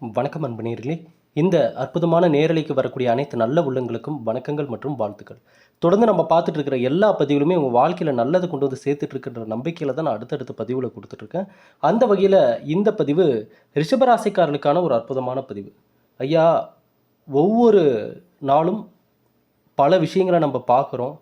வணக்கம் அன்பனீர்களே இந்த அற்புதமான நேரலைக்கு வரக்கூடிய அனைத்து நல்ல உள்ளங்களுக்கும் வணக்கங்கள் மற்றும் வாழ்த்துக்கள். தொடர்ந்து நம்ம பார்த்துட்டு இருக்கிற எல்லா பதிவுகளுமே உங்கள் வாழ்க்கையில் நல்லது கொண்டு வந்து சேர்த்துட்டு இருக்கின்ற நம்பிக்கையில் தான் நான் அடுத்தடுத்த பதிவில் கொடுத்துட்ருக்கேன் அந்த வகையில் இந்த பதிவு ரிஷபராசிக்காரர்களுக்கான ஒரு அற்புதமான பதிவு. ஐயா ஒவ்வொரு நாளும் பல விஷயங்களை நம்ம பார்க்குறோம்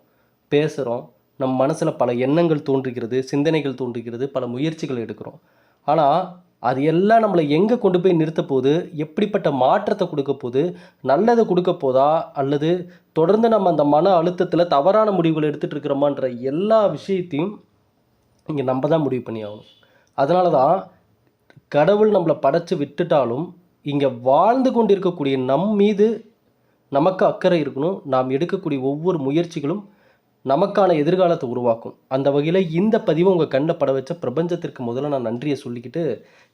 பேசுகிறோம் நம் மனசில் பல எண்ணங்கள் தோன்றுகிறது சிந்தனைகள் தோன்றுகிறது பல முயற்சிகள் எடுக்கிறோம். ஆனால் அது எல்லாம் நம்மளை எங்கே கொண்டு போய் நிறுத்த போகுது எப்படிப்பட்ட மாற்றத்தை கொடுக்க போகுது நல்லதை கொடுக்க போதா அல்லது தொடர்ந்து நம்ம அந்த மன அழுத்தத்தில் தவறான முடிவுகள் எடுத்துகிட்டு இருக்கிறோமான்ற எல்லா விஷயத்தையும் இங்கே நம்ம தான் முடிவு பண்ணி ஆகணும். அதனால தான் கடவுள் நம்மளை படைத்து விட்டுட்டாலும் இங்கே வாழ்ந்து கொண்டிருக்கக்கூடிய நம் மீது நமக்கு அக்கறை இருக்கணும். நாம் எடுக்கக்கூடிய ஒவ்வொரு முயற்சிகளும் நமக்கான எதிர்காலத்தை உருவாக்கும். அந்த வகையில் இந்த பதிவை உங்கள் கண்ணில் பட வச்ச பிரபஞ்சத்திற்கு முதல்ல நான் நன்றியை சொல்லிக்கிட்டு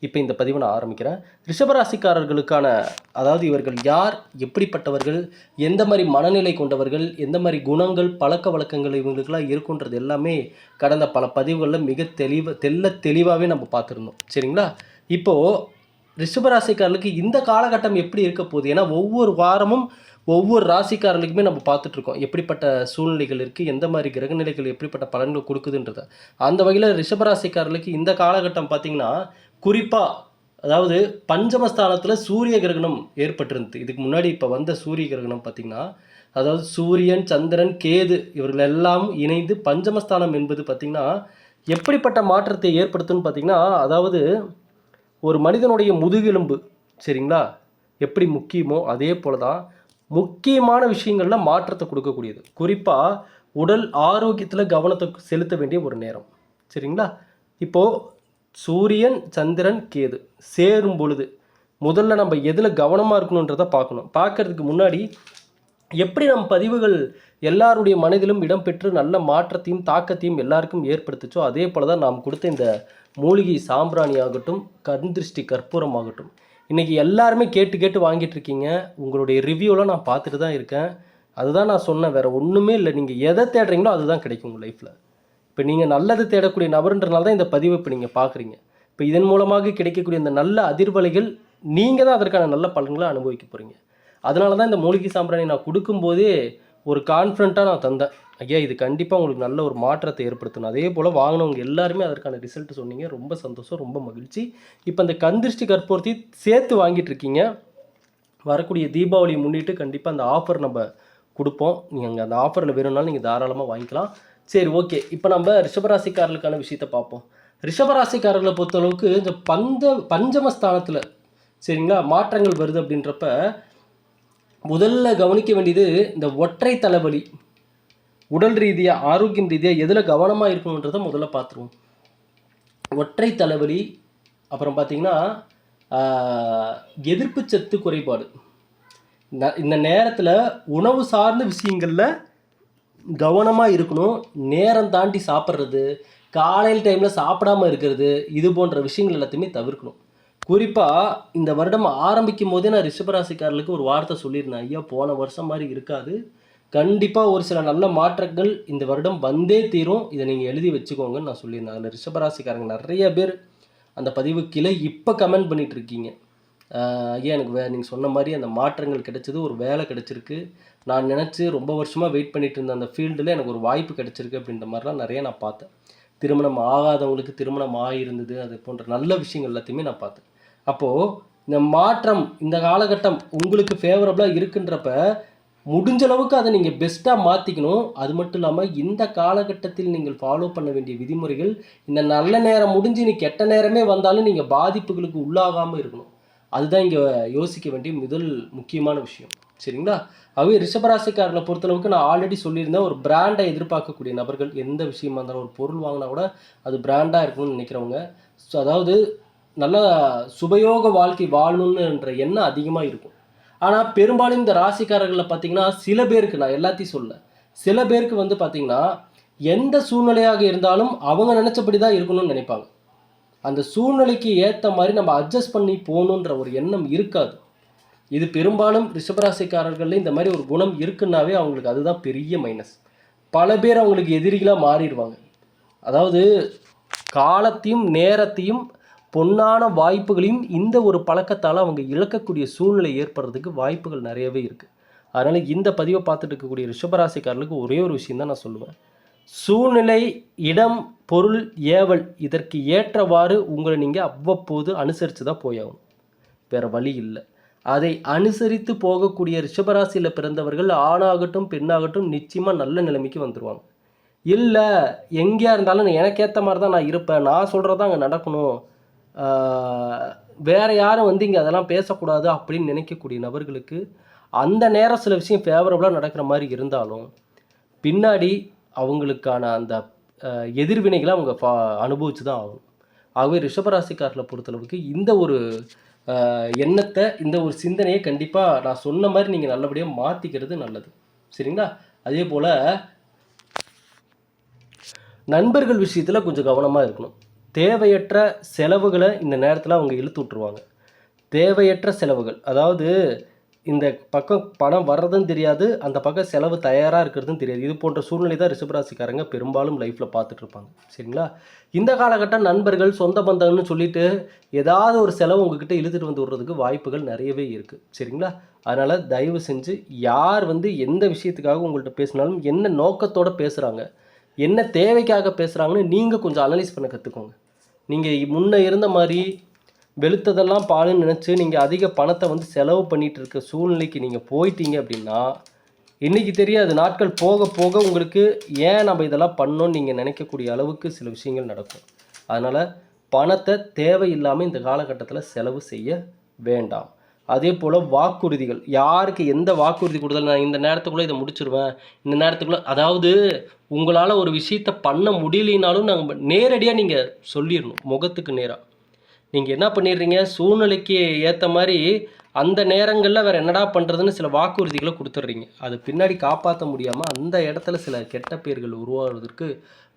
இப்போ இந்த பதிவை நான் ஆரம்பிக்கிறேன். ரிஷபராசிக்காரர்களுக்கான அதாவது இவர்கள் யார் எப்படிப்பட்டவர்கள் எந்த மாதிரி மனநிலை கொண்டவர்கள் எந்த மாதிரி குணங்கள் பழக்க வழக்கங்கள் இவங்களுக்கெல்லாம் இருக்குன்றது எல்லாமே கடந்த பல பதிவுகளில் மிக தெளிவ தெல்ல தெளிவாகவே நம்ம பார்த்துருந்தோம். சரிங்களா? இப்போது ரிஷபராசிக்காரர்களுக்கு இந்த காலகட்டம் எப்படி இருக்க போகுது? ஏன்னா ஒவ்வொரு வாரமும் ஒவ்வொரு ராசிக்காரர்களுக்குமே நம்ம பார்த்துட்ருக்கோம். எப்படிப்பட்ட சூழ்நிலைகள் இருக்குது எந்த மாதிரி கிரகநிலைகள் எப்படிப்பட்ட பலன்கள் கொடுக்குதுன்றத. அந்த வகையில் ரிஷபராசிக்காரர்களுக்கு இந்த காலகட்டம் பார்த்திங்கன்னா குறிப்பாக அதாவது பஞ்சமஸ்தானத்தில் சூரிய கிரகணம் ஏற்பட்டிருந்தது. இதுக்கு முன்னாடி இப்போ வந்த சூரிய கிரகணம் பார்த்திங்கன்னா அதாவது சூரியன் சந்திரன் கேது இவர்கள் எல்லாம் இணைந்து பஞ்சமஸ்தானம் என்பது பார்த்திங்கன்னா எப்படிப்பட்ட மாற்றத்தை ஏற்படுத்துன்னு பார்த்திங்கன்னா அதாவது ஒரு மனிதனுடைய முதுகெலும்பு சரிங்களா? எப்படி முக்கியமோ அதே போல தான் முக்கியமான விஷயங்களில் மாற்றத்தை கொடுக்கக்கூடியது. குறிப்பாக உடல் ஆரோக்கியத்தில் கவனத்தை செலுத்த வேண்டிய ஒரு நேரம். சரிங்களா? இப்போது சூரியன் சந்திரன் கேது சேரும் பொழுது முதல்ல நம்ம எதில் கவனமாக இருக்கணுன்றதை பார்க்கணும். பார்க்கறதுக்கு முன்னாடி எப்படி நம் பதிவுகள் எல்லாருடைய மனதிலும் இடம்பெற்று நல்ல மாற்றத்தையும் தாக்கத்தையும் எல்லாருக்கும் ஏற்படுத்துச்சோ அதே போல தான் நாம் கொடுத்த இந்த மூலிகை சாம்பிராணி ஆகட்டும் கண் திருஷ்டி கற்பூரம் ஆகட்டும். இன்றைக்கி எல்லாருமே கேட்டு கேட்டு வாங்கிட்டு இருக்கீங்க. உங்களுடைய ரிவ்யூலாம் நான் பார்த்துட்டு தான் இருக்கேன். அதுதான் நான் சொன்னேன் வேறு ஒன்றுமே இல்லை. நீங்கள் எதை தேடுறீங்களோ அதுதான் கிடைக்கும் உங்கள் லைஃப்பில் இப்போ நீங்கள் நல்லது தேடக்கூடிய நபருன்றனால தான் இந்த பதிவை இப்போ நீங்கள் பார்க்குறீங்க. இப்போ இதன் மூலமாக கிடைக்கக்கூடிய இந்த நல்ல அதிர்வலைகள் நீங்கள் தான் அதற்கான நல்ல பலன்களை அனுபவிக்க போகிறீங்க அதனால தான் இந்த மூலிகை சாம்பிராணி நான் கொடுக்கும்போதே ஒரு கான்ஃபிடண்ட்டாக நான் தந்தேன். ஐயா இது கண்டிப்பாக உங்களுக்கு நல்ல ஒரு மாற்றத்தை ஏற்படுத்தணும். அதே போல் வாங்கினவங்க எல்லாருமே அதற்கான ரிசல்ட் சொன்னீங்க. ரொம்ப சந்தோஷம் ரொம்ப மகிழ்ச்சி. இப்போ இந்த கந்திருஷ்டி கற்பூரத்தை சேர்த்து வாங்கிட்டு இருக்கீங்க. வரக்கூடிய தீபாவளியை முன்னிட்டு கண்டிப்பாக அந்த ஆஃபர் நம்ம கொடுப்போம். நீங்கள் அந்த ஆஃபரில் வேணும்னாலும் நீங்கள் தாராளமாக வாங்கிக்கலாம். சரி ஓகே இப்போ நம்ம ரிஷபராசிக்காரர்களுக்கான விஷயத்தை பார்ப்போம். ரிஷபராசிக்காரர்களை பொறுத்தளவுக்கு இந்த பஞ்ச பஞ்சமஸ்தானத்தில் சரிங்களா மாற்றங்கள் வருது அப்படின்றப்ப முதல்ல கவனிக்க வேண்டியது இந்த ஒற்றை தலைவலி. உடல் ரீதியாக ஆரோக்கியம் ரீதியாக எதில் கவனமாக இருக்கணுன்றதை முதல்ல பார்த்துருவோம் ஒற்றை தலைவலி அப்புறம் பார்த்தீங்கன்னா எதிர்ப்பு சத்து குறைபாடு. இந்த நேரத்தில் உணவு சார்ந்த விஷயங்களில் கவனமாக இருக்கணும். நேரம் தாண்டி சாப்பிட்றது காலையில் டைமில் சாப்பிடாம இருக்கிறது இது போன்ற விஷயங்கள் எல்லாத்தையுமே தவிர்க்கணும். குறிப்பாக இந்த வருடம் ஆரம்பிக்கும் போதே நான் ரிஷபராசிக்காரர்களுக்கு ஒரு வார்த்தை சொல்லியிருந்தேன். ஐயா போன வருஷம் மாதிரி இருக்காது. கண்டிப்பாக ஒரு சில நல்ல மாற்றங்கள் இந்த வருடம் வந்தே தீரும். இதை நீங்கள் எழுதி வச்சுக்கோங்கன்னு நான் சொல்லியிருந்தேன். அதில் ரிஷபராசிக்காரங்க நிறைய பேர் அந்த பதிவு கீழே இப்போ கமெண்ட் பண்ணிகிட்ருக்கீங்க இருக்கீங்க. ஐயா எனக்கு வே நீங்கள் சொன்ன மாதிரி அந்த மாற்றங்கள் கிடைச்சது ஒரு வேலை கிடைச்சிருக்கு. நான் நினச்சி ரொம்ப வருஷமாக வெயிட் பண்ணிகிட்டு இருந்த அந்த ஃபீல்டில் எனக்கு ஒரு வாய்ப்பு கிடைச்சிருக்கு அப்படின்ற மாதிரிலாம் நிறைய நான் பார்த்தேன். திருமணம் ஆகாதவங்களுக்கு திருமணம் ஆகியிருந்தது அது போன்ற நல்ல விஷயங்கள் எல்லாத்தையுமே நான் பார்த்தேன். அப்போது இந்த மாற்றம் இந்த காலகட்டம் உங்களுக்கு ஃபேவரபுளாக இருக்குன்றப்ப முடிஞ்ச அளவுக்கு அதை நீங்கள் பெஸ்ட்டாக மாற்றிக்கணும் அது மட்டும் இல்லாமல் இந்த காலகட்டத்தில் நீங்கள் ஃபாலோ பண்ண வேண்டிய விதிமுறைகள் இந்த நல்ல நேரம் முடிஞ்சு நீ கெட்ட நேரமே வந்தாலும் நீங்கள் பாதிப்புகளுக்கு உள்ளாகாமல் இருக்கணும். அதுதான் இங்கே யோசிக்க வேண்டிய முதல் முக்கியமான விஷயம். சரிங்களா? அவை ரிஷபராசிக்காரர்களை பொறுத்தளவுக்கு நான் ஆல்ரெடி சொல்லியிருந்தேன் ஒரு பிராண்டை எதிர்பார்க்கக்கூடிய நபர்கள் எந்த விஷயமா இருந்தாலும் ஒரு பொருள் வாங்கினா கூட அது பிராண்டாக இருக்கணும்னு நினைக்கிறவங்க. ஸோ அதாவது நல்ல சுபயோக வாழ்க்கை வாழணுன்ற எண்ணம் அதிகமாக இருக்கும். ஆனால் பெரும்பாலும் இந்த ராசிக்காரர்களில் பார்த்தீங்கன்னா சில பேருக்கு நான் எல்லாத்தையும் சொல்ல சில பேருக்கு வந்து பார்த்தீங்கன்னா எந்த சூழ்நிலையாக இருந்தாலும் அவங்க நினச்சபடி தான் இருக்கணும்னு நினைப்பாங்க. அந்த சூழ்நிலைக்கு ஏற்ற மாதிரி நம்ம அட்ஜஸ்ட் பண்ணி போகணுன்ற ஒரு எண்ணம் இருக்காது. இது பெரும்பாலும் ரிஷபராசிக்காரர்களில் இந்த மாதிரி ஒரு குணம் இருக்குன்னாவே அவங்களுக்கு அதுதான் பெரிய மைனஸ் பல பேர் அவங்களுக்கு எதிரிகளாக மாறிடுவாங்க. அதாவது காலத்தையும் நேரத்தையும் பொன்னான வாய்ப்புகளையும் இந்த ஒரு பழக்கத்தால் அவங்க இழக்கக்கூடிய சூழ்நிலை ஏற்படுறதுக்கு வாய்ப்புகள் நிறையவே இருக்குது அதனால் இந்த பதிவை பார்த்துட்டு இருக்கக்கூடிய ரிஷபராசிக்காரர்களுக்கு ஒரே ஒரு விஷயம் தான் நான் சொல்லுவேன். சூழ்நிலை இடம் பொருள் ஏவல் இதற்கு ஏற்றவாறு உங்களை நீங்கள் அவ்வப்போது அனுசரித்து தான் போயாகும் வேறு வழி இல்லை. அதை அனுசரித்து போகக்கூடிய ரிஷபராசியில் பிறந்தவர்கள் ஆணாகட்டும் பெண்ணாகட்டும் நிச்சயமாக நல்ல நிலைமைக்கு வந்துடுவாங்க இல்லை எங்கேயா இருந்தாலும் எனக்கேற்ற மாதிரி தான் நான் இருப்பேன். நான் சொல்கிறது அங்கே நடக்கணும். வேற யாரும் வந்து இங்கே அதெல்லாம் பேசக்கூடாது அப்படின்னு நினைக்கக்கூடிய நபர்களுக்கு அந்த நேரம் சில விஷயம் ஃபேவரபுளாக நடக்கிற மாதிரி இருந்தாலும் பின்னாடி அவங்களுக்கான அந்த எதிர்வினைகளை அவங்க ஃபா அனுபவிச்சு தான் ஆகணும். ஆகவே ரிஷபராசிக்காரர்களை பொறுத்தளவுக்கு இந்த ஒரு எண்ணத்தை இந்த ஒரு சிந்தனையை கண்டிப்பாக நான் சொன்ன மாதிரி நீங்கள் நல்லபடியாக மாற்றிக்கிறது நல்லது. சரிங்களா? அதே போல் நண்பர்கள் விஷயத்தில் கொஞ்சம் கவனமாக இருக்கணும். தேவையற்ற செலவுகளை இந்த நேரத்தில் அவங்க இழுத்து விட்ருவாங்க தேவையற்ற செலவுகள். அதாவது இந்த பக்கம் பணம் வர்றதும் தெரியாது அந்த பக்கம் செலவு தயாராக இருக்கிறதும் தெரியாது. இது போன்ற சூழ்நிலை தான் ரிஷபராசிக்காரங்க பெரும்பாலும் லைஃப்பில் பார்த்துட்டு இருப்பாங்க சரிங்களா? இந்த காலகட்டம் நண்பர்கள் சொந்த பந்தங்கள்னு சொல்லிட்டு ஏதாவது ஒரு செலவு உங்ககிட்ட இழுத்துட்டு வந்து விடுறதுக்கு வாய்ப்புகள் நிறையவே இருக்குது சரிங்களா? அதனால் தயவு செஞ்சு யார் வந்து எந்த விஷயத்துக்காக உங்கள்கிட்ட பேசினாலும் என்ன நோக்கத்தோடு பேசுகிறாங்க என்ன தேவைக்காக பேசுகிறாங்கன்னு நீங்கள் கொஞ்சம் அனலைஸ் பண்ண கற்றுக்கோங்க நீங்கள் முன்னே இருந்த மாதிரி வெளுத்ததெல்லாம் பாலுன்னு நினச்சி நீங்கள் அதிக பணத்தை வந்து செலவு பண்ணிகிட்டு இருக்க சூழ்நிலைக்கு நீங்கள் போயிட்டீங்க அப்படின்னா இன்றைக்கி தெரியாது நாட்கள் போக போக உங்களுக்கு ஏன் நம்ம இதெல்லாம் பண்ணோன்னு நீங்கள் நினைக்கக்கூடிய அளவுக்கு சில விஷயங்கள் நடக்கும். அதனால் பணத்தை தேவையில்லாமல் இந்த காலகட்டத்தில் செலவு செய்ய வேண்டாம். அதே போல் வாக்குறுதிகள். யாருக்கு எந்த வாக்குறுதி கொடுத்தாலும் நான் இந்த நேரத்துக்குள்ளே இதை முடிச்சிருவேன். இந்த நேரத்துக்குள்ளே அதாவது உங்களால் ஒரு விஷயத்தை பண்ண முடியலைனாலும் நாங்கள் நேரடியாக நீங்கள் சொல்லிடணும் முகத்துக்கு நேராக நீங்கள் என்ன பண்ணிடுறீங்க? சூழ்நிலைக்கு ஏற்ற மாதிரி அந்த நேரங்களில் வேறு என்னடா பண்ணுறதுன்னு சில வாக்குறுதிகளை கொடுத்துட்றீங்க. அது பின்னாடி காப்பாற்ற முடியாமல் அந்த இடத்துல சில கெட்ட பேர்கள் உருவாகிறதுக்கு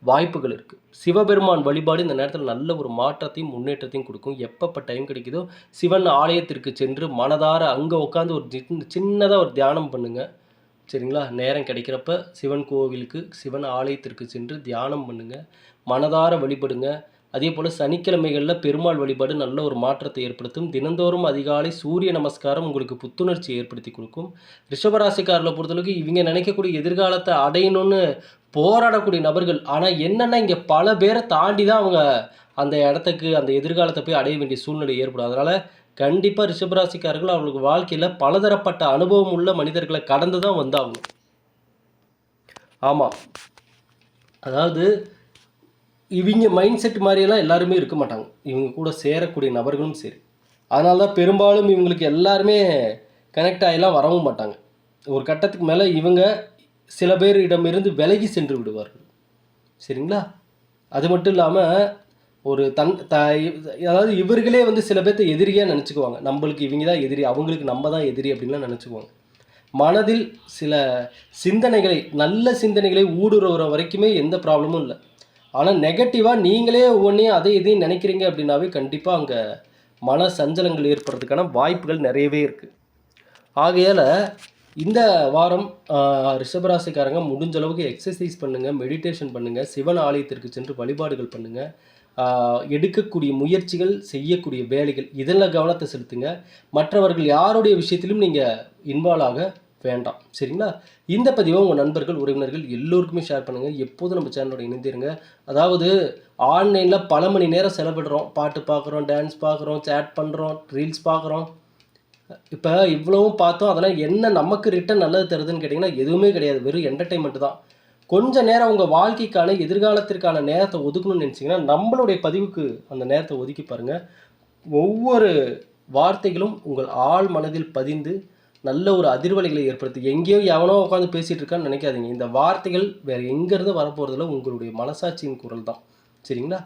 வாய்ப்புகள் இருக்குது சிவபெருமான் வழிபாடு இந்த நேரத்தில் நல்ல ஒரு மாற்றத்தையும் முன்னேற்றத்தையும் கொடுக்கும். எப்பப்போ டைம் கிடைக்குதோ சிவன் ஆலயத்திற்கு சென்று மனதார அங்கே உட்காந்து ஒரு சின்னதாக ஒரு தியானம் பண்ணுங்கள் சரிங்களா? நேரம் கிடைக்கிறப்ப சிவன் கோவிலுக்கு சிவன் ஆலயத்திற்கு சென்று தியானம் பண்ணுங்கள் மனதார வழிபடுங்க. அதே போல் சனிக்கிழமைகளில் பெருமாள் வழிபாடு நல்ல ஒரு மாற்றத்தை ஏற்படுத்தும். தினந்தோறும் அதிகாலை சூரிய நமஸ்காரம் உங்களுக்கு புத்துணர்ச்சி ஏற்படுத்தி கொடுக்கும். ரிஷபராசிக்காரில் பொறுத்தளவுக்கு இவங்க நினைக்கக்கூடிய எதிர்காலத்தை அடையணும்னு போராடக்கூடிய நபர்கள். ஆனால் என்னென்னா இங்கே பல பேரை தாண்டி தான் அவங்க அந்த இடத்துக்கு அந்த எதிர்காலத்தை போய் அடைய வேண்டிய சூழ்நிலை ஏற்படும். அதனால் கண்டிப்பாக ரிஷபராசிக்காரர்கள் அவங்களுக்கு வாழ்க்கையில் பலதரப்பட்ட அனுபவம் உள்ள மனிதர்களை கடந்து தான் வந்தாகணும். ஆமாம் அதாவது இவங்க மைண்ட் செட் மாதிரியெல்லாம் எல்லாருமே இருக்க மாட்டாங்க. இவங்க கூட சேரக்கூடிய நபர்களும் சரி. அதனால தான் பெரும்பாலும் இவங்களுக்கு எல்லாருமே கனெக்ட் ஆகிலாம் வரவும் மாட்டாங்க. ஒரு கட்டத்துக்கு மேலே இவங்க சில பேரிடமிருந்து விலகி சென்று விடுவார்கள். சரிங்களா? அது மட்டும் இல்லாமல் ஒரு தன் த அதாவது இவர்களே வந்து சில பேர்த்த எதிரியாக நினச்சிக்குவாங்க. நம்மளுக்கு இவங்க தான் எதிரி அவங்களுக்கு நம்ம தான் எதிரி அப்படின்லாம் நினச்சிக்குவாங்க. மனதில் சில சிந்தனைகளை நல்ல சிந்தனைகளை ஊடுருவுற வரைக்குமே எந்த ப்ராப்ளமும் இல்லை. ஆனால் நெகட்டிவாக நீங்களே ஒவ்வொன்றையும் அதை இதையும் நினைக்கிறீங்க அப்படின்னாவே கண்டிப்பாக அங்கே மன சஞ்சலங்கள் ஏற்படுறதுக்கான வாய்ப்புகள் நிறையவே இருக்குது ஆகையால் இந்த வாரம் ரிஷபராசிக்காரங்க முடிஞ்ச அளவுக்கு எக்ஸசைஸ் பண்ணுங்கள் மெடிடேஷன் பண்ணுங்கள் சிவன் ஆலயத்திற்கு சென்று வழிபாடுகள் பண்ணுங்கள் எடுக்கக்கூடிய முயற்சிகள் செய்யக்கூடிய வேலைகள் இதில் கவனத்தை செலுத்துங்க. மற்றவர்கள் யாருடைய விஷயத்திலும் நீங்கள் இன்வால்வ் ஆக வேண்டாம். சரிங்களா? இந்த பதிவை உங்கள் நண்பர்கள் உறவினர்கள் எல்லோருக்குமே ஷேர் பண்ணுங்கள் எப்போதும் நம்ம சேனலோட இணைந்திருங்க. அதாவது ஆன்லைனில் பல மணி நேரம் செலவிடுறோம். பாட்டு பார்க்குறோம் டான்ஸ் பார்க்குறோம் சேட் பண்ணுறோம் ரீல்ஸ் பார்க்குறோம் இப்போ இவ்வளவும் பார்த்தோம் அதெல்லாம் என்ன நமக்கு ரிட்டன் நல்லது தருதுன்னு கேட்டிங்கன்னா எதுவுமே கிடையாது. வெறும் என்டர்டைன்மெண்ட் தான். கொஞ்ச நேரம் உங்கள் வாழ்க்கைக்கான எதிர்காலத்திற்கான நேரத்தை ஒதுக்கணும்னு நினச்சிங்கன்னா நம்மளுடைய பதிவுக்கு அந்த நேரத்தை ஒதுக்கி பாருங்கள் ஒவ்வொரு வார்த்தைகளும் உங்கள் ஆழ் மனதில் பதிந்து நல்ல ஒரு அதிர்வலைகளை ஏற்படுத்தி. எங்கேயோ எவனோ உட்காந்து பேசிகிட்டு இருக்கான்னு நினைக்காதீங்க. இந்த வார்த்தைகள் வேறு எங்கேருந்து வரப்போகிறதுல உங்களுடைய மனசாட்சியின் குரல் தான். சரிங்களா?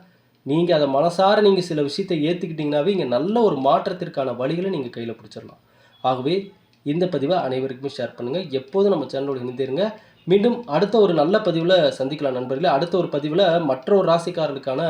நீங்கள் அதை மனசார நீங்கள் சில விஷயத்தை ஏற்றுக்கிட்டிங்கனாவே இங்கே நல்ல ஒரு மாற்றத்திற்கான வழிகளை நீங்கள் கையில் பிடிச்சிடலாம். ஆகவே இந்த பதிவை அனைவருக்குமே ஷேர் பண்ணுங்கள் எப்போதும் நம்ம சேனலோடு இணைந்திருங்க. மீண்டும் அடுத்த ஒரு நல்ல பதிவில் சந்திக்கலாம் நண்பர்களே. அடுத்த ஒரு பதிவில் மற்ற ஒரு ராசிக்காரர்களுக்கான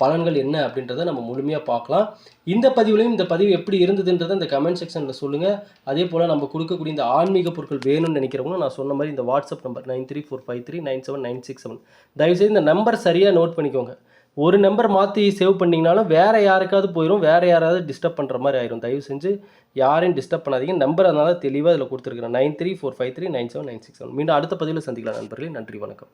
பலன்கள் என்ன அப்படின்றத நம்ம முழுமையாக பார்க்கலாம். இந்த பதிவுலையும் இந்த பதிவு எப்படி இருந்ததுன்றதை இந்த கமெண்ட் செக்ஷனில் சொல்லுங்கள் அதே போல் நம்ம கொடுக்கக்கூடிய இந்த ஆன்மீக பொருட்கள் வேணும்னு நினைக்கிறவங்க நான் சொன்ன மாதிரி இந்த WhatsApp number nine three four five three nine seven nine six seven. தயவுசெய்து இந்த நம்பர் சரியாக நோட் பண்ணிக்கோங்க. ஒரு நம்பர் மாற்றி சேவ் பண்ணிங்கனாலும் வேறு யாருக்காவது போயிடும் வேறு யாராவது டிஸ்டர்ப் பண்ணுற மாதிரி ஆயிரும். தயவு செஞ்சு யாரையும் டிஸ்டர்ப் பண்ணாதீங்க. நம்பர் அதனால தெளிவாக அதில் கொடுத்துருக்குறேன். Nine three four five three nine seven nine six seven மீண்டும் அடுத்த பதிவில் சந்திக்கலாம் நண்பர்களே. நன்றி வணக்கம்.